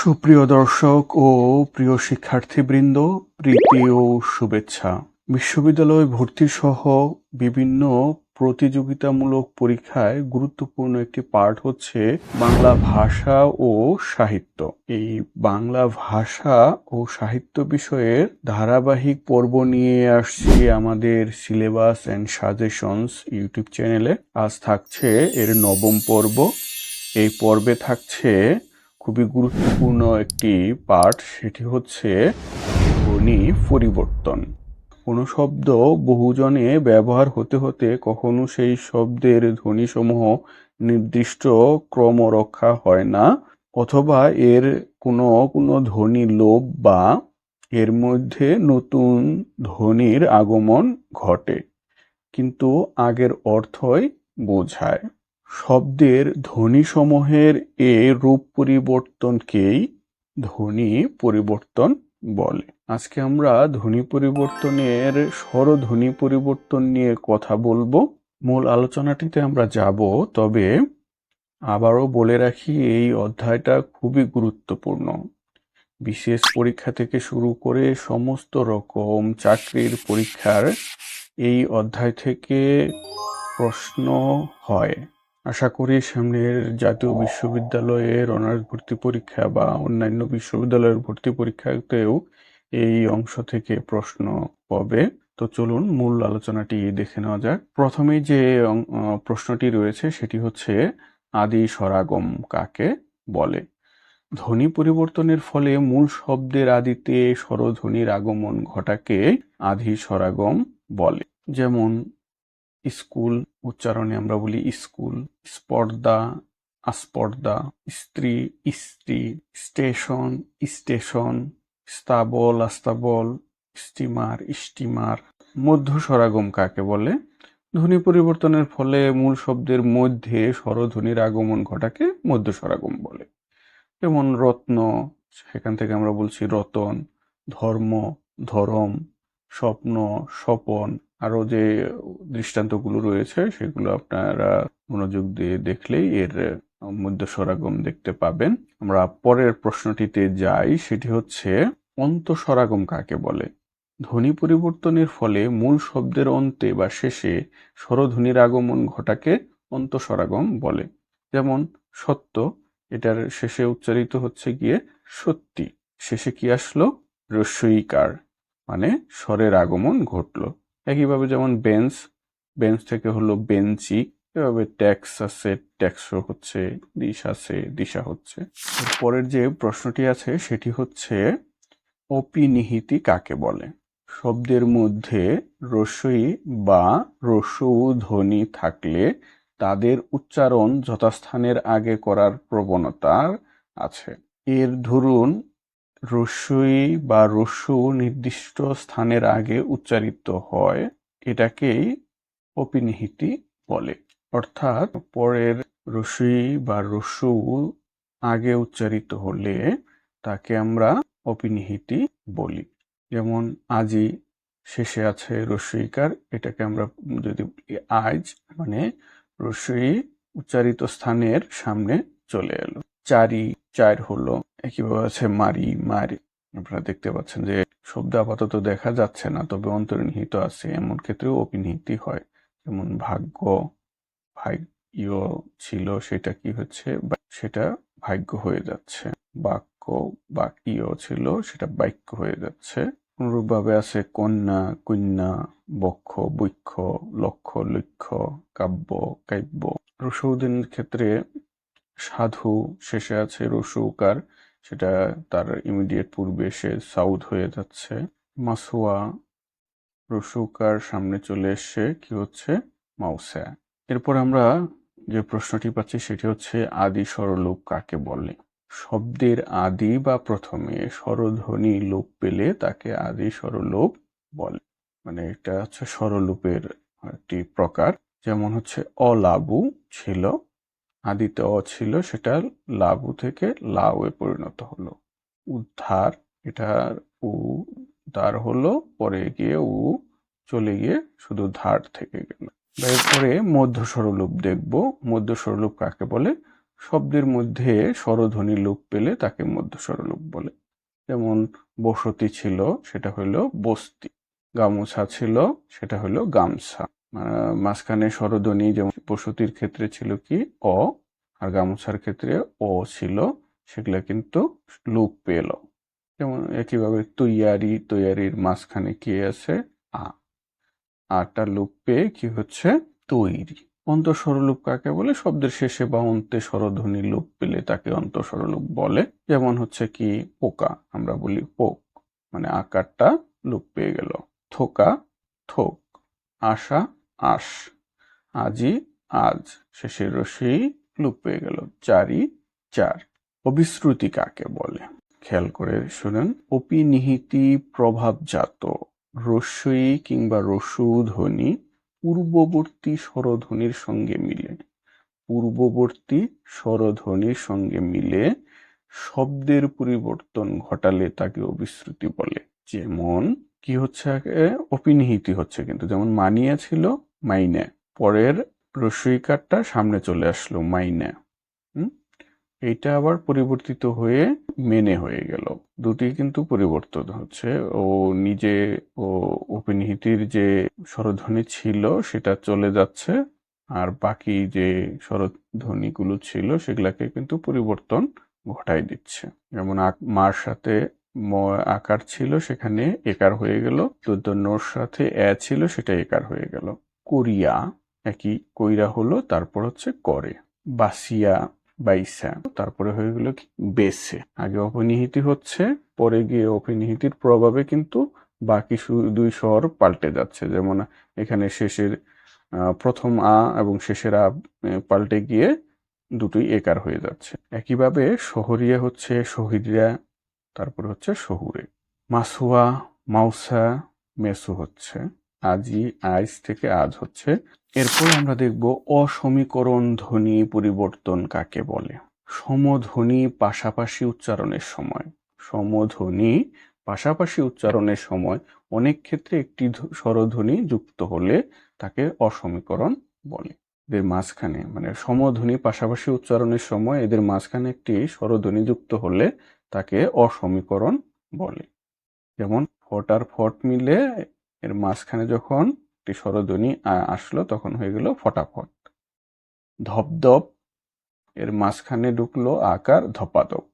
সুপ্রিয় দর্শক ও প্রিয় শিক্ষার্থীবৃন্দ, প্রীতি ও শুভেচ্ছা। বিশ্ববিদ্যালয় ভর্তি সহ বিভিন্ন প্রতিযোগিতামূলক পরীক্ষায় গুরুত্বপূর্ণ একটি পার্ট হচ্ছে বাংলা ভাষা ও সাহিত্য। এই বাংলা ভাষা ও সাহিত্য বিষয়ের ধারাবাহিক পর্ব নিয়ে আসছি আমাদের সিলেবাস অ্যান্ড সাজেশনস ইউটিউব চ্যানেলে আজ থাকছে এর নবম পর্ব। এই পর্বে থাকছে খুবই গুরুত্বপূর্ণ একটি পাঠ, সেটি হচ্ছে ধ্বনি পরিবর্তন। কোনো শব্দ বহুজনে ব্যবহার হতে হতে কখনো সেই শব্দের ধ্বনিসমূহ নির্দিষ্ট ক্রম রক্ষা হয় না, অথবা এর কোনো কোনো ধ্বনি লোপ বা এর মধ্যে নতুন ধ্বনির আগমন ঘটে, কিন্তু আগের অর্থই বোঝায়। শব্দের ধ্বনিসমূহের এ রূপ পরিবর্তনকেই ধ্বনি পরিবর্তন বলে। আজকে আমরা ধ্বনি পরিবর্তনের স্বরধ্বনি পরিবর্তন নিয়ে কথা বলব। মূল আলোচনাটিতে আমরা যাব, তবে আবারও বলে রাখি, এই অধ্যায়টা খুবই গুরুত্বপূর্ণ। বিশেষ পরীক্ষা থেকে শুরু করে সমস্ত রকম চাকরির পরীক্ষার এই অধ্যায় থেকে প্রশ্ন হয়। আশা করি সামনের জাতীয় বিশ্ববিদ্যালয়ের অনার্স ভর্তি পরীক্ষা বা অন্যান্য বিশ্ববিদ্যালয়ের ভর্তি পরীক্ষাতেও এই অংশ থেকে প্রশ্ন পাবে। তো চলুন মূল আলোচনাটি দেখে নেওয়া যাক। প্রথমেই যে প্রশ্নটি রয়েছে সেটি হচ্ছে, আদি স্বরাগম কাকে বলে? ধ্বনি পরিবর্তনের ফলে মূল শব্দের আদিতে স্বরধ্বনির আগমন ঘটাকে আদি স্বরাগম বলে। যেমন স্কুল উচ্চারণে আমরা বলি স্কুল, স্পর্ধা, আস্পর্ধা, স্ত্রী স্ত্রী, স্টেশন স্টেশন, স্তাবল, আস্তাবল, স্টিমার স্টিমার। মধ্য স্বরাগম কাকে বলে? ধ্বনি পরিবর্তনের ফলে মূল শব্দের মধ্যে স্বরধ্বনির আগমন ঘটাকে মধ্য স্বরাগম বলে। যেমন রত্ন, সেখান থেকে আমরা বলছি রতন, ধর্ম, ধরম, স্বপ্ন, স্বপন আরও যে দৃষ্টান্তগুলো রয়েছে, সেগুলো আপনারা মনোযোগ দিয়ে দেখলেই এর মধ্য স্বরাগম দেখতে পাবেন। আমরা পরের প্রশ্নটিতে যাই, সেটি হচ্ছে অন্তঃস্বরাগম কাকে বলে? ধ্বনি পরিবর্তনের ফলে মূল শব্দের অন্তে বা শেষে স্বরধ্বনির আগমন ঘটাকে অন্তঃস্বরাগম বলে। যেমন, সত্য, এটার শেষে উচ্চারিত হচ্ছে গিয়ে সত্যি, শেষে কি আসলো? রস্বইকার মানে স্বরের আগমন ঘটলো। একইভাবে যেমন বেঞ্চ বেঞ্চ থেকে হলো বেঞ্চি এভাবে ট্যাক্স আছে ট্যাক্সও হচ্ছে, দিশ আছে, দিশা হচ্ছে। পরের যে প্রশ্নটি আছে, সেটি হচ্ছে অপিনিহিতি কাকে বলে? শব্দের মধ্যে রস্বই বা রস্যু ধ্বনি থাকলে তাদের উচ্চারণ যথাস্থানের আগে করার প্রবণতা আছে। এর ধরুন রস্যই বা রস্যু নির্দিষ্ট স্থানের আগে উচ্চারিত হয়, এটাকেই অপিনিহিতি বলে। অর্থাৎ পরের রস্যই বা রস্যু আগে উচ্চারিত হলে তাকে আমরা অপিনিহিতি বলি। যেমন, আজি শেষে আছে রস্যইকার এটাকে আমরা যদি আজ মানে রস্যই উচ্চারিত স্থানের সামনে চলে এলো। চারি, চার হলো একইভাবে আছে মারি মারি। আপনারা দেখতে পাচ্ছেন যে শব্দ আপাতত দেখা যাচ্ছে না, তবে অন্তর্নিহিত আছে। এমন ক্ষেত্রেও অপিনিহিতি হয়। যেমন ভাগ্য ভাগ্য ছিল সেটা কি হচ্ছে? সেটা ভাগ্য হয়ে যাচ্ছে। বাক্য বাক্য ছিল সেটা বাক্য হয়ে যাচ্ছে। অনুরূপভাবে আছে কন্যা কন্যা, বক্ষ, বৈক্ষ, লক্ষ লক্ষ্য কাব্য কাব্য। রসৌদিনের ক্ষেত্রে সাধু শেষে আছে রসৌকার। সেটা তার ইমিডিয়েট পূর্বে সে সাউথ হয়ে যাচ্ছে। মাসুয়া রসৌকার সামনে চলে এসছে কি হচ্ছে? মাউসা। এরপর আমরা যে প্রশ্নটি পাচ্ছি সেটি হচ্ছে, আদি স্বরলোপ কাকে বলে? শব্দের আদি বা প্রথমে স্বরধ্বনি লোপ পেলে তাকে আদি স্বরলোপ বলে। মানে এটা হচ্ছে স্বরলোপের একটি প্রকার। যেমন হচ্ছে, অলাবু ছিল আদিতে অ ছিল সেটা লাবু থেকে লাউয়ে পরিণত হলো। উদ্ধার এটার উ দার হলো, পরে গিয়ে উ চলে গিয়ে শুধু ধার থেকে গেল। এরপরে মধ্য স্বরলোপ দেখব। মধ্য স্বরলোপ কাকে বলে? শব্দের মধ্যে স্বরধ্বনি লোপ পেলে তাকে মধ্য লোপ বলে। যেমন বসতি ছিল, সেটা হলো বস্তি। গামুছা ছিল, সেটা হলো গামছা। মাঝখানে স্বরধ্বনি যেমন প্রসূতির ক্ষেত্রে ছিল কি? অ, আর গামুছার ক্ষেত্রে অ ছিল, সেগুলা কিন্তু লোপ পেল। যেমন একইভাবে তৈয়ারি, তৈয়ারির মাঝখানে কি আছে? আ। আটা লোপ পেয়ে কি হচ্ছে? তৈরি। অন্তঃস্বরলোপ কাকে বলে? শব্দের শেষে বা অন্তে স্বরধ্বনি লোপ পেলে তাকে অন্তঃস্বরলোপ বলে। যেমন হচ্ছে কি? পোকা, আমরা বলি পোক। মানে আকারটা লোপ পেয়ে গেল। থোকা, থোক। আশা আশ। আজি, আজ। শেষে রসি লোপ পেয়ে গেল। চারি, চার। অবিশ্রুতি কাকে বলে? খেয়াল করে শুনেন। অপিনিহিতি প্রভাবজাত। রস্যই কিংবা রসু ধ্বনি পূর্ববর্তী স্বরধ্বনির সঙ্গে মিলে। পূর্ববর্তী স্বরধ্বনির সঙ্গে মিলে শব্দের পরিবর্তন ঘটালে তাকে অবিশ্রুতি বলে। যেমন, কি হচ্ছে অপিনিহিতি হচ্ছে কিন্তু। যেমন, মানিয়া ছিল মাইনে। পরের রসইকারটা সামনে চলে আসলো, মাইনে। এইটা আবার পরিবর্তিত হয়ে মেনে হয়ে গেল। দুটি কিন্তু পরিবর্তন হচ্ছে। ও নিজে, ও উপনিহিতির যে স্বরধ্বনি ছিল সেটা চলে যাচ্ছে, আর বাকি যে স্বরধ্বনিগুলো ছিল সেগুলাকে কিন্তু পরিবর্তন ঘটাই দিচ্ছে। যেমন মার সাথে ম আকার ছিল সেখানে একার হয়ে গেল নোর সাথে এ ছিল সেটা একার হয়ে গেল। কোরিয়া, একই কইরা হলো, তারপর হচ্ছে করে। বাসিয়া, বাইসা, তারপরে হয়ে গেল কি? বেসে। আগে অপনিহিতি হচ্ছে, পরে গিয়ে অপনিহিতির প্রভাবে কিন্তু বাকি দুই স্বর পাল্টে যাচ্ছে। যেমন এখানে শেষের প্রথম আ এবং শেষের আ পাল্টে গিয়ে দুটোই একার হয়ে যাচ্ছে। একইভাবে শহরিয়া হচ্ছে শহীদরা, তারপরে হচ্ছে শহুরে। মাসুয়া, মাউসা, মেসু হচ্ছে। আজি আইস থেকে আজ হচ্ছে। এরপর আমরা দেখব অসমীকরণ ধ্বনি পরিবর্তন কাকে বলে? সমধ্বনি পাশাপাশি উচ্চারণের সময়। সমধ্বনি পাশাপাশি উচ্চারণের সময় অনেক ক্ষেত্রে একটি স্বরধ্বনি যুক্ত হলে তাকে অসমীকরণ বলে। এদের মাঝখানে মানে সমধ্বনি পাশাপাশি উচ্চারণের সময় এদের মাঝখানে একটি স্বরধ্বনি যুক্ত হলে তাকে অসমীকরণ বলে। যেমন ফট আর ফট মিলে এর মাঝখানে যখন একটি স্বরধ্বনি আসলো, তখন হয়ে গেল ফটাফট। ধপধপ, এর মাঝখানে ঢুকলো আকার ধপাধপ।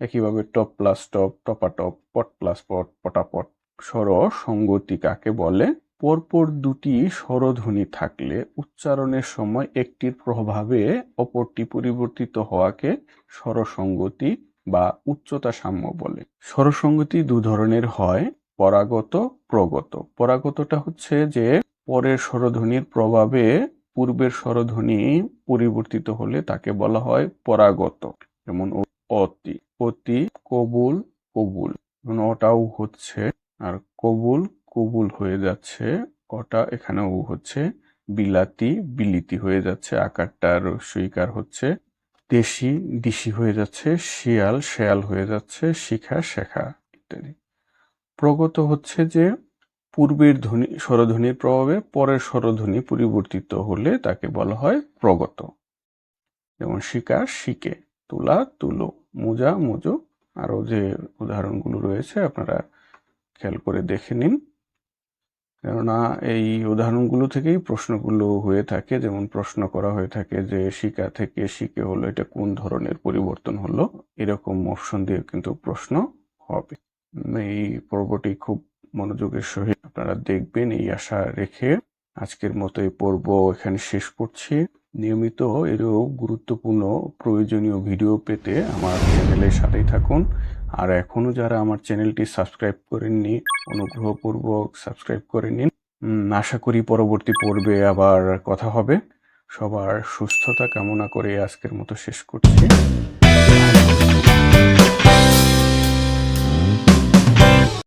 একইভাবে টপ প্লাস টপ, টপাটপ, পট প্লাস পট, পটাপট। স্বর সঙ্গতি কাকে বলে? পরপর দুটি স্বরধ্বনি থাকলে উচ্চারণের সময় একটির প্রভাবে অপরটি পরিবর্তিত হওয়াকে স্বরসঙ্গতি বা উচ্চতা সাম্য বলে। স্বরসঙ্গতি দু ধরনের হয়। পরাগত, প্রগত। পরাগতটা হচ্ছে যে, পরের স্বরধ্বনির প্রভাবে পূর্বের স্বরধ্বনি পরিবর্তিত হলে তাকে বলা হয় পরাগত। যেমন অতি অতি, কবুল কবুল। অটাও হচ্ছে, আর কবুল কবুল হয়ে যাচ্ছে কটা এখানেও হচ্ছে, বিলাতি, বিলিতি হয়ে যাচ্ছে আকারটা রস্বইকার হচ্ছে, দেশি, দিশি হয়ে যাচ্ছে, শিয়াল, শেয়াল হয়ে যাচ্ছে, শিখা, শেখা, ইত্যাদি। প্রগত হচ্ছে যে পূর্বের ধ্বনি, স্বরধ্বনির প্রভাবে পরের স্বরধ্বনি পরিবর্তিত হলে তাকে বলা হয় প্রগত। যেমন শিকা, শিকে, তুলা, তুলো, মোজা, মোজো আরও যে উদাহরণগুলো রয়েছে আপনারা খেয়াল করে দেখে নিন। কেননা এই উদাহরণগুলো থেকেই প্রশ্নগুলো হয়ে থাকে, যেমন প্রশ্ন করা হয়ে থাকে যে শিকা থেকে শিকে হলো এটা কোন ধরনের পরিবর্তন হলো, এরকম অপশন দিয়ে কিন্তু প্রশ্ন হবে। এই পর্বটি খুব মনোযোগের সহিত আপনারা দেখবেন এই আশা রেখে আজকের মতো এই পর্ব এখানে শেষ করছি। নিয়মিত এরও গুরুত্বপূর্ণ প্রয়োজনীয় ভিডিও পেতে আমার চ্যানেলের সাথেই থাকুন। আর এখনও যারা আমার চ্যানেলটি সাবস্ক্রাইব করেননি, অনুগ্রহপূর্বক সাবস্ক্রাইব করে নিন। আশা করি পরবর্তী পর্বে আবার কথা হবে। সবার সুস্থতা কামনা করে আজকের মতো শেষ করছি।